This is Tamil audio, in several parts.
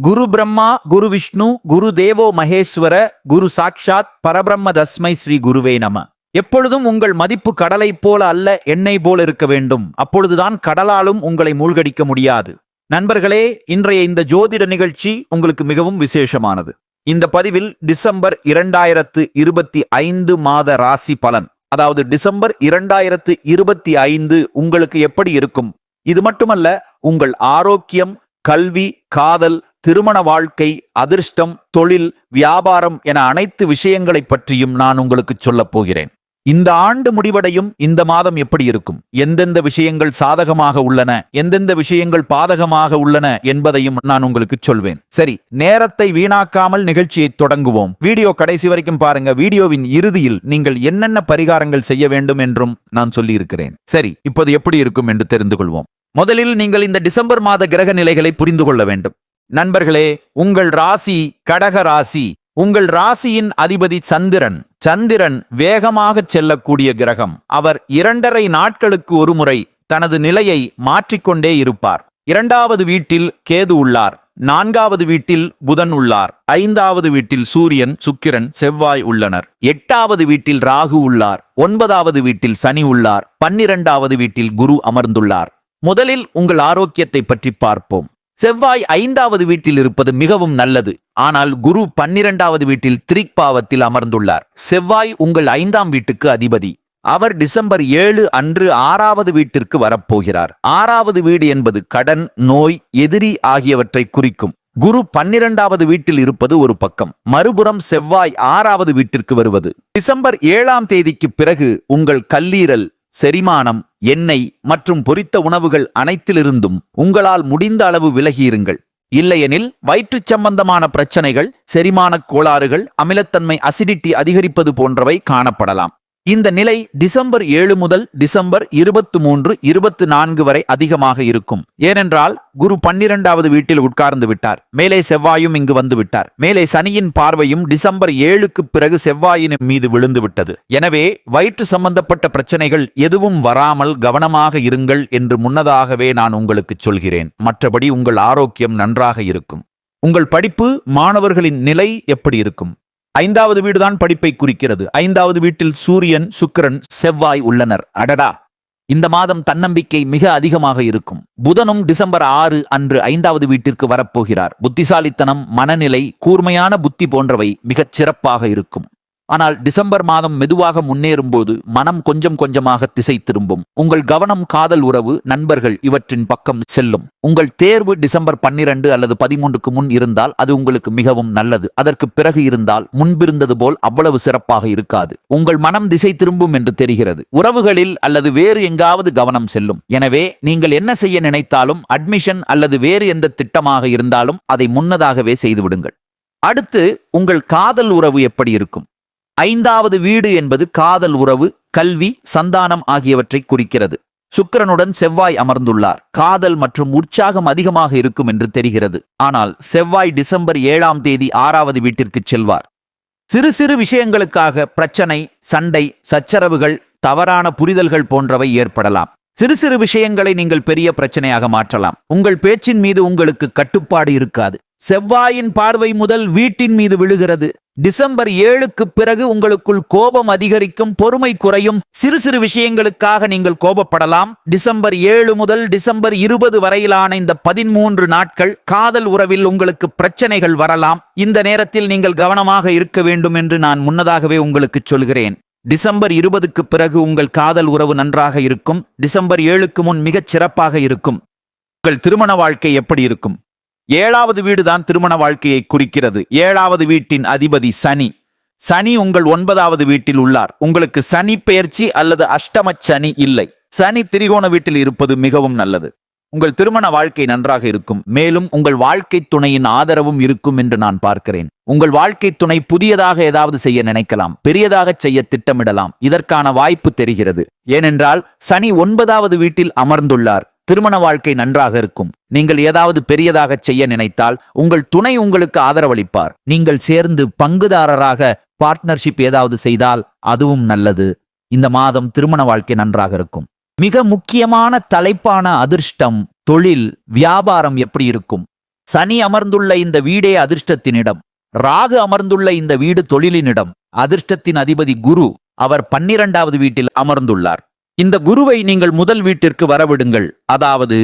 குரு பிரம்மா குரு விஷ்ணு குரு தேவோ மகேஸ்வர குரு சாக்ஷாத் பரபிரம்ம தஸ்மை ஸ்ரீ குருவே நம. எப்பொழுதும் உங்கள் மதிப்பு கடலை போல அல்ல எண்ணெய் போல இருக்க வேண்டும். அப்பொழுதுதான் கடலாலும் உங்களை மூழ்கடிக்க முடியாது. நண்பர்களே இன்றைய இந்த ஜோதிட நிகழ்ச்சி உங்களுக்கு மிகவும் விசேஷமானது. இந்த பதிவில் டிசம்பர் இரண்டாயிரத்து இருபத்தி ஐந்து மாத ராசி பலன். அதாவது டிசம்பர் இரண்டாயிரத்து இருபத்தி ஐந்து உங்களுக்கு எப்படி இருக்கும்? இது மட்டுமல்ல உங்கள் ஆரோக்கியம் கல்வி காதல் திருமண வாழ்க்கை அதிர்ஷ்டம் தொழில் வியாபாரம் என அனைத்து விஷயங்களைப் பற்றியும் நான் உங்களுக்கு சொல்லப் போகிறேன். இந்த ஆண்டு முடிவடையும் இந்த மாதம் எப்படி இருக்கும்? எந்தெந்த விஷயங்கள் சாதகமாக உள்ளன? எந்தெந்த விஷயங்கள் பாதகமாக உள்ளன என்பதையும் நான் உங்களுக்கு சொல்வேன். சரி நேரத்தை வீணாக்காமல் நிகழ்ச்சியை தொடங்குவோம். வீடியோ கடைசி வரைக்கும் பாருங்க. வீடியோவின் இறுதியில் நீங்கள் என்னென்ன பரிகாரங்கள் செய்ய வேண்டும் என்றும் நான் சொல்லியிருக்கிறேன். சரி இப்போது எப்படி இருக்கும் என்று தெரிந்து கொள்வோம். முதலில் நீங்கள் இந்த டிசம்பர் மாத கிரக நிலைகளை புரிந்து கொள்ள வேண்டும். நண்பர்களே உங்கள் ராசி கடக ராசி. உங்கள் ராசியின் அதிபதி சந்திரன். சந்திரன் வேகமாக செல்லக்கூடிய கிரகம். அவர் இரண்டரை நாட்களுக்கு ஒருமுறை தனது நிலையை மாற்றிக்கொண்டே இருப்பார். இரண்டாவது வீட்டில் கேது உள்ளார். நான்காவது வீட்டில் புதன் உள்ளார். ஐந்தாவது வீட்டில் சூரியன் சுக்கிரன் செவ்வாய் உள்ளனர். எட்டாவது வீட்டில் ராகு உள்ளார். ஒன்பதாவது வீட்டில் சனி உள்ளார். பன்னிரண்டாவது வீட்டில் குரு அமர்ந்துள்ளார். முதலில் உங்கள் ஆரோக்கியத்தை பற்றி பார்ப்போம். செவ்வாய் ஐந்தாவது வீட்டில் இருப்பது மிகவும் நல்லது. ஆனால் குரு பன்னிரண்டாவது வீட்டில் திரிக்பாவத்தில் அமர்ந்துள்ளார். செவ்வாய் உங்கள் ஐந்தாம் வீட்டுக்கு அதிபதி. அவர் டிசம்பர் ஏழு அன்று ஆறாவது வீட்டிற்கு வரப்போகிறார். ஆறாவது வீடு என்பது கடன் நோய் எதிரி ஆகியவற்றை குறிக்கும். குரு பன்னிரண்டாவது வீட்டில் இருப்பது ஒரு பக்கம். மறுபுறம் செவ்வாய் ஆறாவது வீட்டிற்கு வருவது. டிசம்பர் ஏழாம் தேதிக்கு பிறகு உங்கள் கல்லீரல் செரிமானம் எண்ணெய் மற்றும் பொரித்த உணவுகள் அனைத்திலிருந்தும் உங்களால் முடிந்த அளவு விலகியிருங்கள். இல்லையெனில் வயிற்றுச் சம்பந்தமான பிரச்சனைகள் செரிமானக் கோளாறுகள் அமிலத்தன்மை அசிடிட்டி அதிகரிப்பது போன்றவை காணப்படலாம். இந்த நிலை டிசம்பர் ஏழு முதல் டிசம்பர் இருபத்து மூன்று இருபத்து நான்கு வரை அதிகமாக இருக்கும். ஏனென்றால் குரு பன்னிரண்டாவது வீட்டில் உட்கார்ந்து விட்டார். மேலே செவ்வாயும் இங்கு வந்து விட்டார். மேலே சனியின் பார்வையும் டிசம்பர் ஏழுக்கு பிறகு செவ்வாயின் மீது விழுந்து விட்டது. எனவே வயிற்று சம்பந்தப்பட்ட பிரச்சனைகள் எதுவும் வராமல் கவனமாக இருங்கள் என்று முன்னதாகவே நான் உங்களுக்கு சொல்கிறேன். மற்றபடி உங்கள் ஆரோக்கியம் நன்றாக இருக்கும். உங்கள் படிப்பு மாணவர்களின் நிலை எப்படி இருக்கும்? ஐந்தாவது வீடுதான் படிப்பை குறிக்கிறது. ஐந்தாவது வீட்டில் சூரியன் சுக்கிரன் செவ்வாய் உள்ளனர். அடடா! இந்த மாதம் தன்னம்பிக்கை மிக அதிகமாக இருக்கும். புதனும் டிசம்பர் ஆறு அன்று ஐந்தாவது வீட்டிற்கு வரப்போகிறார். புத்திசாலித்தனம் மனநிலை கூர்மையான புத்தி போன்றவை மிகச் சிறப்பாக இருக்கும். ஆனால் டிசம்பர் மாதம் மெதுவாக முன்னேறும் போது மனம் கொஞ்சம் கொஞ்சமாக திசை திரும்பும். உங்கள் கவனம் காதல் உறவு நண்பர்கள் இவற்றின் பக்கம் செல்லும். உங்கள் தேர்வு டிசம்பர் பன்னிரண்டு அல்லது பதிமூன்றுக்கு முன் இருந்தால் அது உங்களுக்கு மிகவும் நல்லது. அதற்கு பிறகு இருந்தால் முன்பிருந்தது போல் அவ்வளவு சிறப்பாக இருக்காது. உங்கள் மனம் திசை திரும்பும் என்று தெரிகிறது. உறவுகளில் அல்லது வேறு எங்காவது கவனம் செல்லும். எனவே நீங்கள் என்ன செய்ய நினைத்தாலும் அட்மிஷன் அல்லது வேறு எந்த திட்டமாக இருந்தாலும் அதை முன்னதாகவே செய்துவிடுங்கள் அடுத்து உங்கள் காதல் உறவு எப்படி இருக்கும்? ஐந்தாவது வீடு என்பது காதல் உறவு கல்வி சந்தானம் ஆகியவற்றை குறிக்கிறது. சுக்கிரனுடன் செவ்வாய் அமர்ந்துள்ளார். காதல் மற்றும் உற்சாகம் அதிகமாக இருக்கும் என்று தெரிகிறது. ஆனால் செவ்வாய் டிசம்பர் ஏழாம் தேதி ஆறாவது வீட்டிற்கு செல்வார். சிறு சிறு விஷயங்களுக்காக பிரச்சனை சண்டை சச்சரவுகள் தவறான புரிதல்கள் போன்றவை ஏற்படலாம். சிறு சிறு விஷயங்களை நீங்கள் பெரிய பிரச்சனையாக மாற்றலாம். உங்கள் பேச்சின் மீது உங்களுக்கு கட்டுப்பாடு இருக்காது. செவ்வாயின் பார்வை முதல் வீட்டின் மீது விழுகிறது. டிசம்பர் ஏழுக்கு பிறகு உங்களுக்குள் கோபம் அதிகரிக்கும் பொறுமை குறையும். சிறு சிறு விஷயங்களுக்காக நீங்கள் கோபப்படலாம். டிசம்பர் ஏழு முதல் டிசம்பர் இருபது வரையிலான இந்த பதிமூன்று நாட்கள் காதல் உறவில் உங்களுக்கு பிரச்சனைகள் வரலாம். இந்த நேரத்தில் நீங்கள் கவனமாக இருக்க வேண்டும் என்று நான் முன்னதாகவே உங்களுக்கு சொல்கிறேன். டிசம்பர் இருபதுக்கு பிறகு உங்கள் காதல் உறவு நன்றாக இருக்கும். டிசம்பர் ஏழுக்கு முன் மிகச் சிறப்பாக இருக்கும். உங்கள் திருமண வாழ்க்கை எப்படி இருக்கும்? ஏழாவது வீடுதான் திருமண வாழ்க்கையை குறிக்கிறது. ஏழாவது வீட்டின் அதிபதி சனி. சனி உங்கள் ஒன்பதாவது வீட்டில் உள்ளார். உங்களுக்கு சனி பெயர்ச்சி அல்லது அஷ்டம சனி இல்லை. சனி திரிகோண வீட்டில் இருப்பது மிகவும் நல்லது. உங்கள் திருமண வாழ்க்கை நன்றாக இருக்கும். மேலும் உங்கள் வாழ்க்கை துணையின் ஆதரவும் இருக்கும் என்று நான் பார்க்கிறேன். உங்கள் வாழ்க்கை துணை புதியதாக ஏதாவது செய்ய நினைக்கலாம். பெரியதாக செய்ய திட்டமிடலாம். இதற்கான வாய்ப்பு தெரிகிறது. ஏனென்றால் சனி ஒன்பதாவது வீட்டில் அமர்ந்துள்ளார். திருமண வாழ்க்கை நன்றாக இருக்கும். நீங்கள் ஏதாவது பெரியதாக செய்ய நினைத்தால் உங்கள் துணை உங்களுக்கு ஆதரவளிப்பார். நீங்கள் சேர்ந்து பங்குதாரராக பார்ட்னர்ஷிப் ஏதாவது செய்தால் அதுவும் நல்லது. இந்த மாதம் திருமண வாழ்க்கை நன்றாக இருக்கும். மிக முக்கியமான தலைப்பான அதிர்ஷ்டம் தொழில் வியாபாரம் எப்படி இருக்கும்? சனி அமர்ந்துள்ள இந்த வீடே அதிர்ஷ்டத்தினிடம். ராகு அமர்ந்துள்ள இந்த வீடு தொழிலினிடம். அதிர்ஷ்டத்தின் அதிபதி குரு அவர் பன்னிரண்டாவது வீட்டில் அமர்ந்துள்ளார். இந்த குருவை நீங்கள் முதல் வீட்டிற்கு வரவிடுங்கள். அதாவது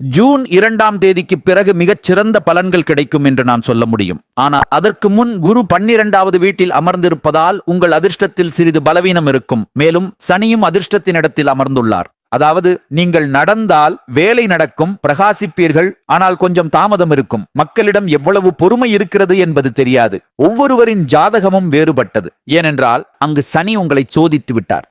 ஜூன் இரண்டாம் தேதிக்கு பிறகு மிகச் சிறந்த பலன்கள் கிடைக்கும் என்று நான் சொல்ல முடியும். ஆனால் அதற்கு முன் குரு பன்னிரண்டாவது வீட்டில் அமர்ந்திருப்பதால் உங்கள் அதிர்ஷ்டத்தில் சிறிது பலவீனம் இருக்கும். மேலும் சனியும் அதிர்ஷ்டத்தின் இடத்தில் அமர்ந்துள்ளார். அதாவது நீங்கள் நடந்தால் வேலை நடக்கும் பிரகாசிப்பீர்கள் ஆனால் கொஞ்சம் தாமதம் இருக்கும். மக்களிடம் எவ்வளவு பொறுமை இருக்கிறது என்பது தெரியாது. ஒவ்வொருவரின் ஜாதகமும் வேறுபட்டது. ஏனென்றால் அங்கு சனி உங்களை சோதித்து விட்டார்.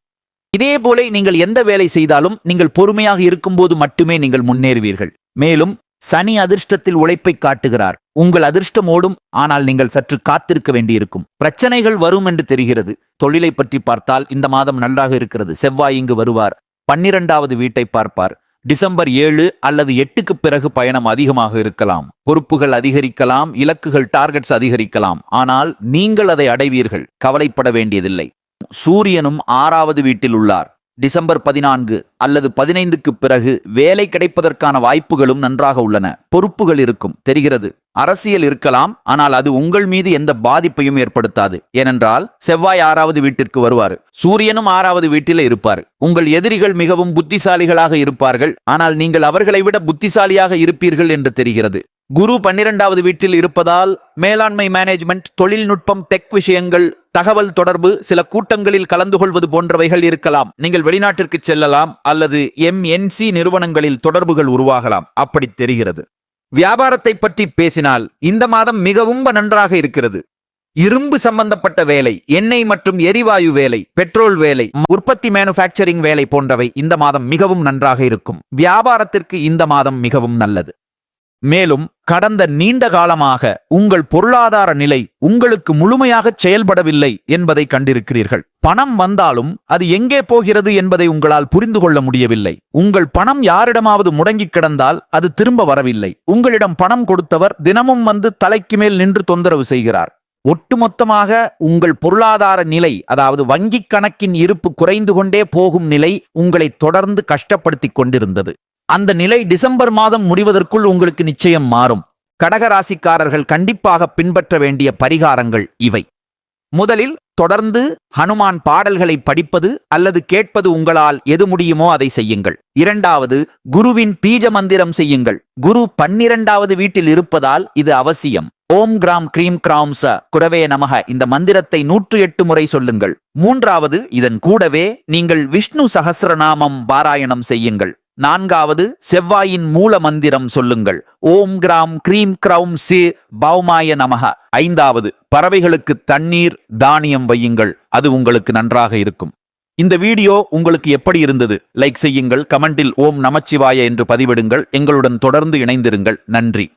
இதே போல நீங்கள் எந்த வேலை செய்தாலும் நீங்கள் பொறுமையாக இருக்கும்போது மட்டுமே நீங்கள் முன்னேறுவீர்கள். மேலும் சனி அதிர்ஷ்டத்தில் உழைப்பை காட்டுகிறார். உங்கள் அதிர்ஷ்டம் ஓடும் ஆனால் நீங்கள் சற்று காத்திருக்க வேண்டியிருக்கும். பிரச்சனைகள் வரும் என்று தெரிகிறது. தொழிலை பற்றி பார்த்தால் இந்த மாதம் நன்றாக இருக்கிறது. செவ்வாய் இங்கு வருவார். பன்னிரண்டாவது வீட்டை பார்ப்பார். டிசம்பர் ஏழு அல்லது எட்டுக்கு பிறகு பயணம் அதிகமாக இருக்கலாம். பொறுப்புகள் அதிகரிக்கலாம் இலக்குகள் டார்கெட்ஸ் அதிகரிக்கலாம். ஆனால் நீங்கள் அதை அடைவீர்கள். கவலைப்பட வேண்டியதில்லை. சூரியனும் ஆறாவது வீட்டில் உள்ளார். டிசம்பர் பதினான்கு அல்லது பதினைந்துக்கு பிறகு வேலை கிடைப்பதற்கான வாய்ப்புகளும் நன்றாக உள்ளன. பொறுப்புகள் இருக்கும் தெரிகிறது. அரசியல் இருக்கலாம் ஆனால் அது உங்கள் மீது எந்த பாதிப்பையும் ஏற்படுத்தாது. ஏனென்றால் செவ்வாய் ஆறாவது வீட்டிற்கு வருவார். சூரியனும் ஆறாவது வீட்டில் இருப்பார். உங்கள் எதிரிகள் மிகவும் புத்திசாலிகளாக இருப்பார்கள். ஆனால் நீங்கள் அவர்களை விட புத்திசாலியாக இருப்பீர்கள் என்று தெரிகிறது. குரு பன்னிரெண்டாவது வீட்டில் இருப்பதால் மேலாண்மை மேனேஜ்மெண்ட் தொழில்நுட்பம் டெக் விஷயங்கள் தகவல் தொடர்பு சில கூட்டங்களில் கலந்து கொள்வது போன்றவைகள் இருக்கலாம். நீங்கள் வெளிநாட்டிற்கு செல்லலாம் அல்லது எம்என்சி நிறுவனங்களில் தொடர்புகள் உருவாகலாம். அப்படி தெரிகிறது. வியாபாரத்தை பற்றி பேசினால் இந்த மாதம் மிகவும் நன்றாக இருக்கிறது. இரும்பு சம்பந்தப்பட்ட வேலை எண்ணெய் மற்றும் எரிவாயு வேலை பெட்ரோல் வேலை உற்பத்தி மேனுஃபேக்சரிங் வேலை போன்றவை இந்த மாதம் மிகவும் நன்றாக இருக்கும். வியாபாரத்திற்கு இந்த மாதம் மிகவும் நல்லது. மேலும் கடந்த நீண்ட காலமாக உங்கள் பொருளாதார நிலை உங்களுக்கு முழுமையாக செயல்படவில்லை என்பதை கண்டிருக்கிறீர்கள். பணம் வந்தாலும் அது எங்கே போகிறது என்பதை உங்களால் புரிந்து கொள்ள முடியவில்லை. உங்கள் பணம் யாரிடமாவது முடங்கி கிடந்தால் அது திரும்ப வரவில்லை. உங்களிடம் பணம் கொடுத்தவர் தினமும் வந்து தலைக்கு மேல் நின்று தொந்தரவு செய்கிறார். ஒட்டுமொத்தமாக உங்கள் பொருளாதார நிலை அதாவது வங்கிக் கணக்கின் இருப்பு குறைந்து கொண்டே போகும் நிலை உங்களை தொடர்ந்து கஷ்டப்படுத்திக் கொண்டிருந்தது. அந்த நிலை டிசம்பர் மாதம் முடிவதற்குள் உங்களுக்கு நிச்சயம் மாறும். கடகராசிக்காரர்கள் கண்டிப்பாக பின்பற்ற வேண்டிய பரிகாரங்கள் இவை. முதலில் தொடர்ந்து ஹனுமான் பாடல்களை படிப்பது அல்லது கேட்பது உங்களால் எது முடியுமோ அதை செய்யுங்கள். இரண்டாவது குருவின் பீஜ மந்திரம் செய்யுங்கள். குரு பன்னிரண்டாவது வீட்டில் இருப்பதால் இது அவசியம். ஓம் கிராம் கிரீம் கிராம் ச. குரவே நமக. இந்த மந்திரத்தை நூற்று எட்டு முறை சொல்லுங்கள். மூன்றாவது இதன் கூடவே நீங்கள் விஷ்ணு சகசிரநாமம் பாராயணம் செய்யுங்கள். நான்காவது செவ்வாயின் மூல மந்திரம் சொல்லுங்கள். ஓம் கிராம் கிரீம் கிரௌம் சி பௌமாய நமக ஐந்தாவது பறவைகளுக்கு தண்ணீர் தானியம் வையுங்கள். அது உங்களுக்கு நன்றாக இருக்கும். இந்த வீடியோ உங்களுக்கு எப்படி இருந்தது? லைக் செய்யுங்கள். கமெண்டில் ஓம் நமச்சிவாய என்று பதிவிடுங்கள். எங்களுடன் தொடர்ந்து இணைந்திருங்கள். நன்றி.